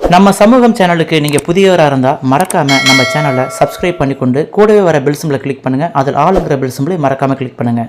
நம்ம சமூகம் சேனலுக்கு நீங்கள் புதியவராக இருந்தால் மறக்காமல் நம்ம சேனலை சப்ஸ்கிரைப் பண்ணிக்கொண்டு கூடவே வர பெல் சிம்பிளை கிளிக் பண்ணுங்கள் அதில் ஆளுங்கிற பெல் சிம்பிளை மறக்காமல் கிளிக் பண்ணுங்கள்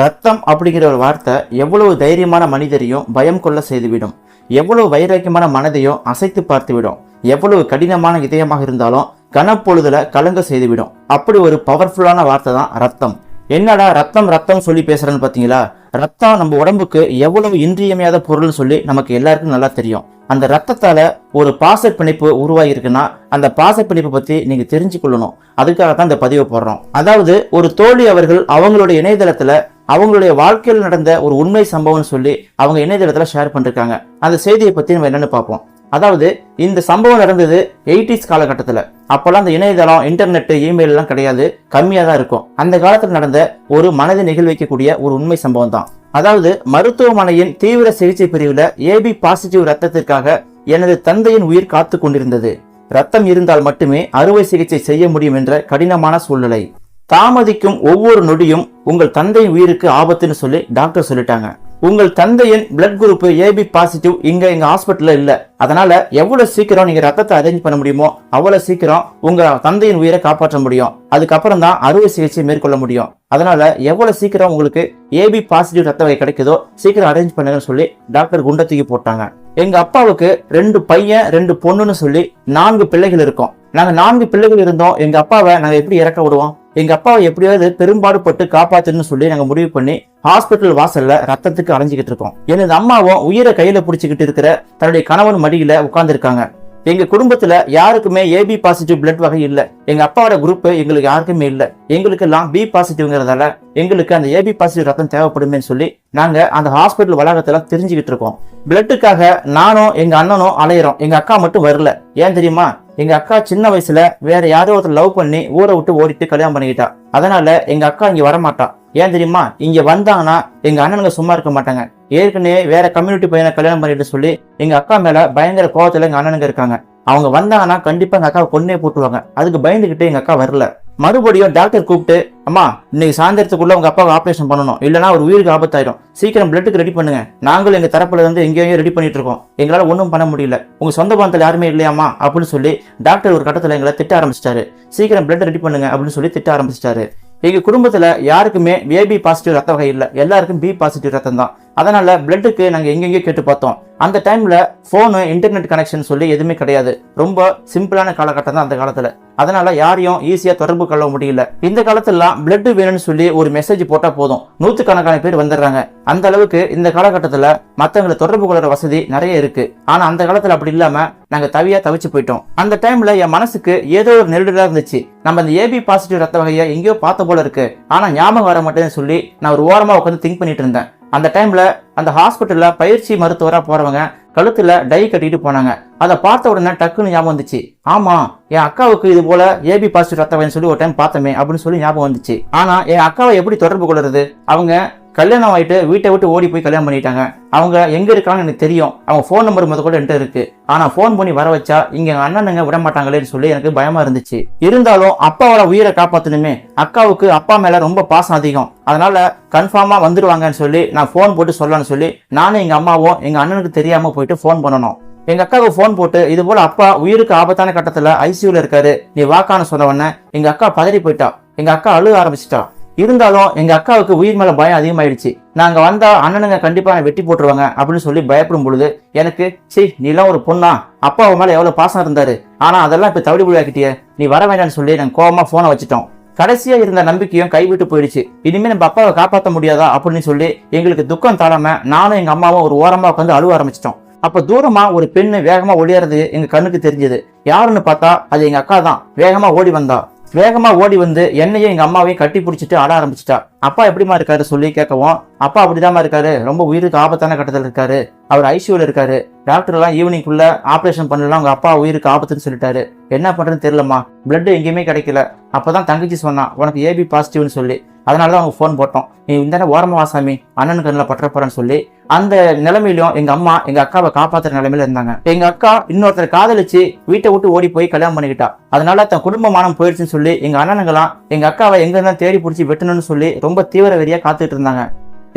ரத்தம் அப்படிங்கிற ஒரு வார்த்தை எவ்வளவு தைரியமான மனிதரையும் பயம் கொள்ள செய்துவிடும். எவ்வளவு வைராக்கியமான மனதையும் அசைத்து பார்த்துவிடும். எவ்வளவு கடினமான இதயமாக இருந்தாலும் கனப்பொழுதுல கலங்க செய்துவிடும். அப்படி ஒரு பவர்ஃபுல்லான வார்த்தை தான் ரத்தம். என்னடா ரத்தம் ரத்தம் சொல்லி பேசுறேன்னு பார்த்தீங்களா? ரத்தம் நம்ம உடம்புக்கு எவ்வளவு இன்றியமையாத பொருள்னு சொல்லி நமக்கு எல்லாருக்கும் நல்லா தெரியும். அந்த ரத்தத்தால் ஒரு பாச பிணைப்பு உருவாகிருக்குன்னா அந்த பாச பிணைப்பை பற்றி நீங்கள் தெரிஞ்சு கொள்ளணும் அதுக்காக தான் இந்த பதிவை போடுறோம். அதாவது ஒரு தோழி அவர்கள் அவங்களுடைய இணையதளத்தில் அவங்களுடைய வாழ்க்கையில் நடந்த ஒரு உண்மை சம்பவம்னு சொல்லி அவங்க இணையதளத்தில் ஷேர் பண்ணிருக்காங்க. அந்த செய்தியை பற்றி நம்ம என்னென்னு பார்ப்போம். அதாவது இந்த சம்பவம் நடந்தது எயிட்டிஸ் காலகட்டத்தில். அப்போல்லாம் அந்த இணையதளம் இன்டர்நெட் இமெயிலெலாம் கிடையாது. கம்மியாக தான் இருக்கும். அந்த காலத்தில் நடந்த ஒரு மனதை நிகழ்விக்கக்கூடிய ஒரு உண்மை சம்பவம் தான். அதாவது மருத்துவமனையின் தீவிர சிகிச்சை பிரிவில் ஏபி பாசிட்டிவ் ரத்தத்திற்காக எனது தந்தையின் உயிர் காத்து கொண்டிருந்தது. ரத்தம் இருந்தால் மட்டுமே அறுவை சிகிச்சை செய்ய முடியும் என்ற கடினமான சூழ்நிலை. தாமதிக்கும் ஒவ்வொரு நொடியும் உங்கள் தந்தையின் உயிருக்கு ஆபத்துன்னு சொல்லி டாக்டர் சொல்லிட்டாங்க. உங்கள் தந்தையின் பிளட் குரூப் ஏபி பாசிட்டிவ் இங்க எங்க ஹாஸ்பிட்டல்ல இல்ல. அதனால எவ்வளவு சீக்கிரம் நீங்க ரத்தத்தை அரேஞ்ச் பண்ண முடியுமோ அவ்வளவு சீக்கிரம் உங்க தந்தையின் உயிரை காப்பாற்ற முடியும். அதுக்கப்புறம் தான் அறுவை சிகிச்சை மேற்கொள்ள முடியும். அதனால எவ்வளவு சீக்கிரம் உங்களுக்கு ஏபி பாசிட்டிவ் ரத்த வகை கிடைக்குதோ சீக்கிரம் அரேஞ்ச் பண்ணுங்கன்னு சொல்லி டாக்டர் குண்டை தூக்கி போட்டாங்க. எங்க அப்பாவுக்கு ரெண்டு பையன் ரெண்டு பொண்ணுன்னு சொல்லி நான்கு பிள்ளைகள் இருக்கோம். நாங்க நான்கு பிள்ளைகள் இருந்தோம். எங்க அப்பாவை நாங்க எப்படி இறக்க விடுவோம்? எங்கள் அப்பாவை எப்படியாவது பெரும்பாடுபட்டு காப்பாத்தணும்னு சொல்லி நாங்கள் முடிவு பண்ணி ஹாஸ்பிட்டல் வாசல்ல ரத்தத்துக்கு அலைஞ்சிக்கிட்டு இருக்கோம். எனது அம்மாவும் உயிரை கையில பிடிச்சிக்கிட்டு இருக்கிற தன்னுடைய கணவன் மடியில உட்காந்துருக்காங்க எங்க குடும்பத்துல யாருக்குமே ஏபி பாசிட்டிவ் பிளட் வகை இல்ல. எங்க அப்பாவோட குரூப் எங்களுக்கு யாருக்குமே இல்ல. எங்களுக்கு எல்லாம் பி பாசிட்டிவ்ங்கிறதால எங்களுக்கு அந்த ஏபி பாசிட்டிவ் ரத்தம் தேவைப்படுமே சொல்லி நாங்க அந்த ஹாஸ்பிட்டல் வளாகத்துல தெரிஞ்சுக்கிட்டு இருக்கோம். பிளட்டுக்காக நானும் எங்க அண்ணனும் அலையிறோம். எங்க அக்கா மட்டும் வரல. ஏன் தெரியுமா? எங்க அக்கா சின்ன வயசுல வேற யாரோ ஒருத்தர் லவ் பண்ணி ஊரை விட்டு ஓடிட்டு கல்யாணம் பண்ணிக்கிட்டா. அதனால எங்க அக்கா இங்க வரமாட்டா. ஏன் தெரியுமா? இங்க வந்தாங்கன்னா எங்க அண்ணனுங்க சும்மா இருக்க மாட்டாங்க. ஏற்கனவே வேற கம்யூனிட்டி பையனை கல்யாணம் பண்ணிட்டு சொல்லி எங்க அக்கா மேல பயங்கர கோவத்துல எங்க அண்ணனுங்க இருக்காங்க. அவங்க வந்தாங்கன்னா கண்டிப்பா எங்க அக்காவை கொன்னே போட்டுருவாங்க. அதுக்கு பயந்துகிட்டு எங்க அக்கா வரல. மறுபடியும் டாக்டர் கூப்பிட்டு அம்மா இன்னைக்கு சாயந்தரத்துக்குள்ள உங்க அப்பாவுக்கு ஆபரேஷன் பண்ணணும். இல்லைன்னா ஒரு உயிருக்கு ஆபத்தாயிடும் சீக்கிரம் பிளட்டுக்கு ரெடி பண்ணுங்க. நாங்களும் எங்க தரப்புல இருந்து எங்கேயும் ரெடி பண்ணிட்டு இருக்கோம். எங்களால ஒன்றும் பண்ண முடியல. உங்க சொந்த பந்தத்தில் யாருமே இல்லையாமா அப்படின்னு சொல்லி டாக்டர் ஒரு கட்டத்துல எங்களை திட்ட ஆரம்பிச்சிட்டாரு. சீக்கிரம் பிளட் ரெடி பண்ணுங்க அப்படின்னு சொல்லி திட்ட ஆரம்பிச்சிட்டாரு. எங்கள் குடும்பத்தில் யாருக்குமே ஏபி பாசிட்டிவ் ரத்த வகை இல்லை. எல்லாருக்கும் பி பாசிட்டிவ் ரத்தம் தான் அதனால பிளட்டுக்கு நாங்கள் எங்கெங்கயோ கேட்டு பார்த்தோம். அந்த டைம்ல ஃபோனு இன்டர்நெட் கனெக்ஷன் சொல்லி எதுவுமே கிடையாது. ரொம்ப சிம்பிளான காலகட்டம் தான் அந்த காலத்துல. அதனால யாரையும் ஈஸியா தொடர்பு கொள்ள முடியல. இந்த காலத்துலலாம் பிளட் வேணும்னு சொல்லி ஒரு மெசேஜ் போட்டா போதும். நூத்துக்கணக்கான பேர் வந்துடுறாங்க. அந்த அளவுக்கு இந்த காலகட்டத்துல மத்தவங்களை தொடர்பு கொள்ற வசதி நிறைய இருக்கு. ஆனா அந்த காலத்துல அப்படி இல்லாம நாங்க தவியா தவிச்சு போயிட்டோம். அந்த டைம்ல என் மனசுக்கு ஏதோ ஒரு நெருடலா இருந்துச்சு. நம்ம இந்த ஏபி பாசிட்டிவ் ரத்த வகையை எங்கேயோ பார்த்த போல இருக்கு. ஆனா ஞாபகம் வர மாட்டேன்னு சொல்லி நான் ஒரு ஓரமா உட்காந்து திங்க் பண்ணிட்டு இருந்தேன். அந்த டைம்ல அந்த ஹாஸ்பிட்டல்ல பயிற்சி மருத்துவராக போறவங்க கழுத்துல டை கட்டிட்டு போனாங்க. அதை பார்த்த உடனே டக்குன்னு ஞாபகம் வந்துச்சு. ஆமா என் அக்காவுக்கு இது போல ஏபி பாசிட்டிவ் ரத்த வகைன்னு சொல்லி ஒரு டைம் பார்த்தமே அப்படின்னு சொல்லி ஞாபகம் வந்துச்சு. ஆனா என் அக்காவை எப்படி தொடர்பு கொள்றது? அவங்க கல்யாணம் ஆகிட்டு வீட்டை விட்டு ஓடி போய் கல்யாணம் பண்ணிட்டாங்க. அவங்க எங்கே இருக்காங்கன்னு எனக்கு தெரியும். அவங்க ஃபோன் நம்பர் முத கூட என்கிட்ட இருக்கு. ஆனால் ஃபோன் பண்ணி வர வச்சா இங்கே எங்கள் அண்ணனுங்க விட மாட்டாங்களேன்னு சொல்லி எனக்கு பயமாக இருந்துச்சு. இருந்தாலும் அப்பாவோட உயிரை காப்பாற்றணுமே அக்காவுக்கு அப்பா மேலே ரொம்ப பாசம் அதிகம். அதனால் கன்ஃபார்மாக வந்துடுவாங்கன்னு சொல்லி நான் ஃபோன் போட்டு சொல்லலாம்னு சொல்லி நானும் எங்கள் அம்மாவும் எங்கள் அண்ணனுக்கு தெரியாமல் போயிட்டு ஃபோன் பண்ணணும். எங்க அக்காவுக்கு ஃபோன் போட்டு இது போல அப்பா உயிருக்கு ஆபத்தான கட்டத்துல ஐசியூல இருக்காரு நீ வாக்கான்னு சொன்ன உடனே எங்க அக்கா பதறி போயிட்டா. எங்க அக்கா அழுக ஆரம்பிச்சிட்டா. இருந்தாலும் எங்க அக்காவுக்கு உயிர் மேல பயம் அதிகமாயிடுச்சு. நாங்க வந்தா அண்ணனுங்க கண்டிப்பா வெட்டி போட்டுருவாங்க அப்படின்னு சொல்லி பயப்படும் பொழுது எனக்கு சி நீலாம் ஒரு பொண்ணா? அப்பா அவன் மேல எவ்வளவு பாசம் இருந்தாரு? ஆனா அதெல்லாம் இப்ப தவிடு புள்ளியாக்கிட்டியே நீ வர வேண்டாம்னு சொல்லி நாங்க கோபமாக போனை வச்சுட்டோம். கடைசியா இருந்த நம்பிக்கையும் கைவிட்டு போயிடுச்சு. இனிமே நம்ம அப்பாவை காப்பாற்ற முடியாதா? அப்படின்னு சொல்லி எங்களுக்கு துக்கம் தாழாம நானும் எங்க அம்மாவும் ஒரு ஓரமா உட்காந்து அழுவ ஆரம்பிச்சிட்டோம். அப்ப தூரமா ஒரு பெண்ணு வேகமா ஒளியறது எங்க கண்ணுக்கு தெரிஞ்சது. யாருன்னு பார்த்தா அது எங்க அக்கா தான். வேகமா ஓடி வந்தா. வேகமாக ஓடி வந்து என்னையும் எங்கள் அம்மாவையும் கட்டி பிடிச்சிட்டு ஆட ஆரம்பிச்சிட்டா. அப்பா எப்படிமா இருக்காரு சொல்லி கேட்கவும் அப்பா அப்படிதாம்மா இருக்காரு. ரொம்ப உயிருக்கு ஆபத்தான கட்டத்தில் இருக்காரு. அவர் ஐசியூவில் இருக்காரு. டாக்டர் எல்லாம் ஈவினிங்குள்ள ஆப்ரேஷன் பண்ணலாம் உங்கள் அப்பா உயிருக்கு ஆபத்துன்னு சொல்லிட்டாரு. என்ன பண்ணுறதுன்னு தெரியலம்மா. பிளட் எங்கேயுமே கிடைக்கல. அப்போ தான் தங்கச்சி சொன்னான் உனக்கு ஏபி பாசிட்டிவ்னு சொல்லி. அதனால தான் அவங்க ஃபோன் போட்டோம். நீ இந்த ஓரமா வாசாமி அண்ணன் கண்ணில் பற்ற போறேன்னு சொல்லி அந்த நிலைமையிலும் எங்க அம்மா எங்க அக்காவை காப்பாத்துற நிலைமையில இருந்தாங்க. எங்க அக்கா இன்னொருத்தர் காதலிச்சு வீட்டை விட்டு ஓடி போய் கல்யாணம் பண்ணிக்கிட்டா. அதனால தன் குடும்பமானம் போயிடுச்சுன்னு சொல்லி எங்க அண்ணனுங்களாம் எங்க அக்காவை எங்க இருந்தா தேடி பிடிச்சி வெட்டணும்னு சொல்லி ரொம்ப தீவிர வெறியா காத்துட்டு இருந்தாங்க.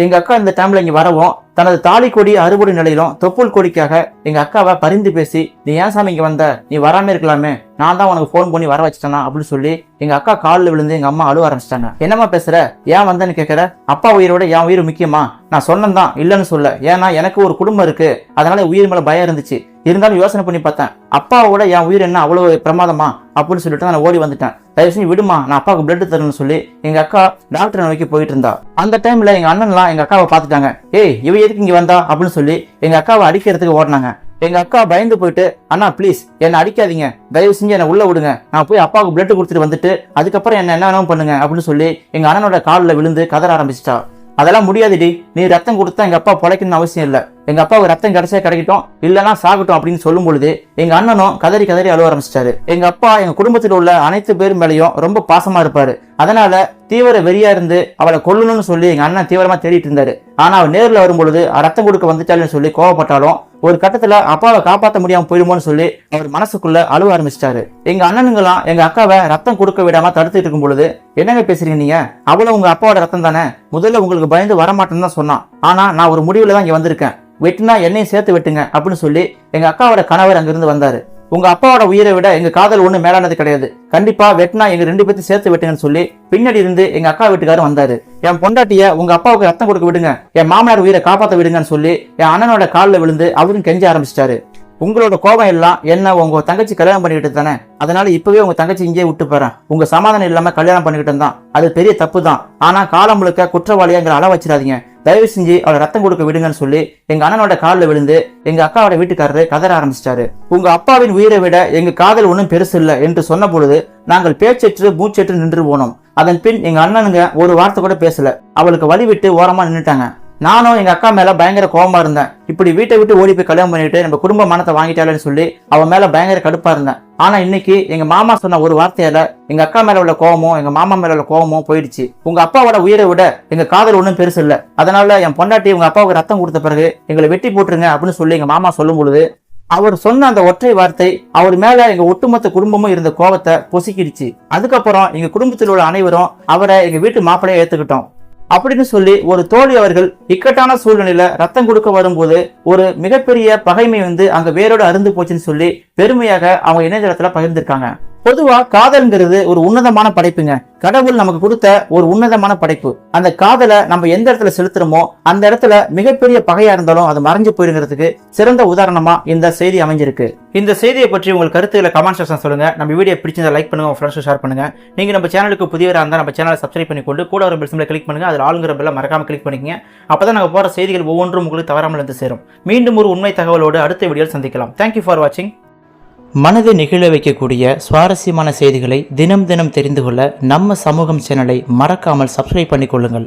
எங்க அக்கா இந்த டைம்ல இங்க வரவும் தனது தாலி கொடி அறுபடி நிலையிலும் தொப்புள் கொடிக்காக எங்க அக்காவை பரிந்து பேசி நீ ஏன் சாமி இங்க வந்த? நீ வராம இருக்கலாமே. நான் தான் உனக்கு ஃபோன் பண்ணி வர வச்சிட்டேனா? அப்படின்னு சொல்லி எங்க அக்கா காலில் விழுந்து எங்க அம்மா அழுவ ஆரம்பிச்சிட்டாங்க. என்னம்மா பேசுற? ஏன் வந்தேன்னு கேட்குற அப்பா உயிரோட என் உயிர் முக்கியமா? நான் சொன்னதான் இல்லைன்னு சொல்ல. ஏன்னா எனக்கு ஒரு குடும்பம் இருக்கு. அதனால உயிர் மேல பயம் இருந்துச்சு. இருந்தாலும் யோசனை பண்ணி பார்த்தேன். அப்பாவோட என் உயிர் என்ன அவ்வளோ பிரமாதமா? அப்படின்னு சொல்லிட்டு நான் ஓடி வந்துட்டேன். தயவு செஞ்சு விடுமா நான் அப்பாவுக்கு பிளட் தரணும்னு சொல்லி எங்க அக்கா டாக்டரை நோக்கி போயிட்டு இருந்தா. அந்த டைம்ல எங்க அண்ணன்லாம் எங்க அக்காவை பார்த்துட்டாங்க. ஏய் இவ எதுக்கு இங்க வந்தா? அப்படின்னு சொல்லி எங்க அக்காவை அடிக்கிறதுக்கு ஓடினாங்க. எங்க அக்கா பயந்து போயிட்டு அண்ணா ப்ளீஸ் என்னை அடிக்காதீங்க. தயவு செஞ்சு என்னை உள்ள விடுங்க. நான் போய் அப்பாவுக்கு பிளட் கொடுத்துட்டு வந்துட்டு அதுக்கப்புறம் என்ன என்ன வேணாலும் பண்ணுங்க. அப்படின்னு சொல்லி எங்க அண்ணனோட காலில் விழுந்து கதற ஆரம்பிச்சிட்டா. அதெல்லாம் முடியாதுடி. நீ ரத்தம் கொடுத்தா எங்கள் அப்பா பிழைக்கணும்னு அவசியம் இல்லை. எங்கள் அப்பாவுக்கு ரத்தம் கிடைச்சா கிடைக்கட்டும். இல்லைன்னா சாகட்டும் அப்படின்னு சொல்லும் பொழுது எங்கள் அண்ணனும் கதறி கதறி அழுவ ஆரம்பிச்சிட்டாரு. எங்கள் அப்பா எங்கள் குடும்பத்தில் உள்ள அனைத்து பேர் மேலேயும் ரொம்ப பாசமாக இருப்பார். அதனால தீவிர வெறியா இருந்து அவளை கொல்லணும்னு சொல்லி எங்கள் அண்ணன் தீவிரமாக தேடிட்டு இருந்தாரு. ஆனால் அவள் நேரில் வரும்பொழுது ரத்தம் கொடுக்க வந்துட்டாலுன்னு சொல்லி கோவப்பட்டாலும் ஒரு கட்டத்துல அப்பாவை காப்பாற்ற முடியாம போயிடுமோன்னு சொல்லி அவர் மனசுக்குள்ள அழுவ ஆரம்பிச்சிட்டாரு. எங்க அண்ணனுங்களாம் எங்க அக்காவை ரத்தம் கொடுக்க விடாம தடுத்துட்டு இருக்கும் பொழுது என்னங்க பேசுறீங்க நீங்க? அவ்வளவு உங்க அப்பாவோட ரத்தம் தானே? முதல்ல உங்களுக்கு பயந்து வரமாட்டேன்னு தான் சொன்னான். ஆனா நான் ஒரு முடிவுல தான் இங்க வந்திருக்கேன். வெட்டினா என்னையும் சேர்த்து வெட்டுங்க அப்படின்னு சொல்லி எங்க அக்காவோட கணவர் அங்கிருந்து வந்தாரு. உங்க அப்பாவோட உயிரை விட எங்க காதல் ஒண்ணு மேலானது கிடையாது. கண்டிப்பா வெட்டினா எங்க ரெண்டு பேர்த்தையும் சேர்த்து வெட்டுங்கன்னு சொல்லி பின்னாடி இருந்து எங்க அக்கா வீட்டுக்காரர் வந்தாரு. என் பொண்டாட்டிய உங்க அப்பாவுக்கு ரத்தம் கொடுக்க விடுங்க. என் மாமனார் உயிரை காப்பாத்த விடுங்கன்னு சொல்லி என் அண்ணனோட காலில் விழுந்து அவரும் கெஞ்ச ஆரம்பிச்சிட்டாரு. உங்களோட கோபம் எல்லாம் என்ன உங்க தங்கச்சி கல்யாணம் பண்ணிக்கிட்டு தானே? அதனால இப்பவே உங்க தங்கச்சி இங்கே விட்டு போறேன். உங்க சமாதானம் இல்லாம கல்யாணம் பண்ணிக்கிட்டு தான் அது பெரிய தப்பு தான் ஆனா காலம் முழுக்க குற்றவாளியாங்கிற அள வச்சிடாதீங்க. தயவு செஞ்சு அவளை ரத்தம் கொடுக்க விடுங்கன்னு சொல்லி எங்க அண்ணனோட காலில் விழுந்து எங்க அக்காவோட வீட்டுக்காரரு கதற ஆரம்பிச்சிட்டாரு. உங்க அப்பாவின் உயிரை விட எங்க காதல் ஒன்றும் பெருசு இல்லை என்று சொன்ன பொழுது நாங்கள் பேச்சற்று மூச்சற்று நின்று போனோம். அதன் பின் எங்க அண்ணனுங்க ஒரு வார்த்தை கூட பேசல. அவளுக்கு வழி விட்டு ஓரமா நின்றுட்டாங்க நானும் எங்க அக்கா மேல பயங்கர கோவமா இருந்தேன். இப்படி வீட்டை விட்டு ஓடி போய் கல்யாணம் பண்ணிட்டு நம்ம குடும்ப மானத்தை வாங்கிட்டாலேன்னு சொல்லி அவன் மேல பயங்கர கடுப்பா இருந்தேன். ஆனா இன்னைக்கு எங்க மாமா சொன்ன ஒரு வார்த்தையால எங்க அக்கா மேல உள்ள கோவமும் எங்க மாமா மேல உள்ள கோவமும் போயிடுச்சு. உங்க அப்பாவோட உயிரை விட எங்க காதல் ஒன்றும் பெருசு இல்ல. அதனால என் பொண்டாட்டி உங்க அப்பாவுக்கு ரத்தம் கொடுத்த பிறகு எங்களை வெட்டி போட்டுருங்க அப்படின்னு சொல்லி எங்க மாமா சொல்லும் பொழுது அவர் சொன்ன அந்த ஒற்றை வார்த்தை அவர் மேல எங்க ஒட்டுமொத்த குடும்பமும் இருந்த கோவத்தை பொசுக்கிடுச்சு. அதுக்கப்புறம் எங்க குடும்பத்தில் உள்ள அனைவரும் அவரை எங்க வீட்டு மாப்பிள்ளைய ஏத்துக்கிட்டோம். அப்படின்னு சொல்லி ஒரு தோழி அவர்கள் இக்கட்டான சூழ்நிலையில ரத்தம் கொடுக்க வரும்போது ஒரு மிகப்பெரிய பகைமை வந்து அங்க வேரோட அருந்து போச்சுன்னு சொல்லி பெருமையாக அவங்க இணையதளத்துல பகிர்ந்திருக்காங்க. பொதுவா காதல்ங்கிறது ஒரு உன்னதமான படைப்புங்க. கடவுள் நமக்கு கொடுத்த ஒரு உன்னதமான படைப்பு. அந்த காதலை நம்ம எந்த இடத்துல செலுத்துறோமோ அந்த இடத்துல மிகப்பெரிய பகையா இருந்தாலும் அது மறைஞ்சு போயிருங்கிறதுக்கு சிறந்த உதாரணமா இந்த செய்தி அமைஞ்சிருக்கு. இந்த செய்தியை பற்றி உங்கள் கருத்துக்களை கமெண்ட் செக்ஷன் சொல்லுங்க. நம்ம வீடியோ பிடிச்சிருந்தா லைக் பண்ணுங்க உங்க ஃப்ரெண்ட்ஸ் ஷேர் பண்ணுங்க. நீங்க நம்ம சேனலுக்கு புதியவராக இருந்தால் நம்ம சேனலை சப்ஸ்கிரைப் பண்ணிக்கொண்டு கூட ஒரு பெல்ஸ்ல கிளிக் பண்ணுங்க. அதில் ஆளுங்கிற பெல்ல மறக்காம கிளிக் பண்ணிக்கங்க. அப்பதான் நாங்கள் போற செய்திகள் ஒவ்வொன்றும் உங்களுக்கு தவறாமல் வந்து சேரும். மீண்டும் ஒரு உண்மை தகவலோடு அடுத்த வீடியோவில் சந்திக்கலாம். தேங்க்யூ ஃபார் வாட்சிங் மனதை நெகிழ வைக்கக்கூடிய சுவாரஸ்யமான செய்திகளை தினம் தினம் தெரிந்து கொள்ள நம்ம சமூகம் சேனலை மறக்காமல் சப்ஸ்கிரைப் பண்ணிக்கொள்ளுங்கள்.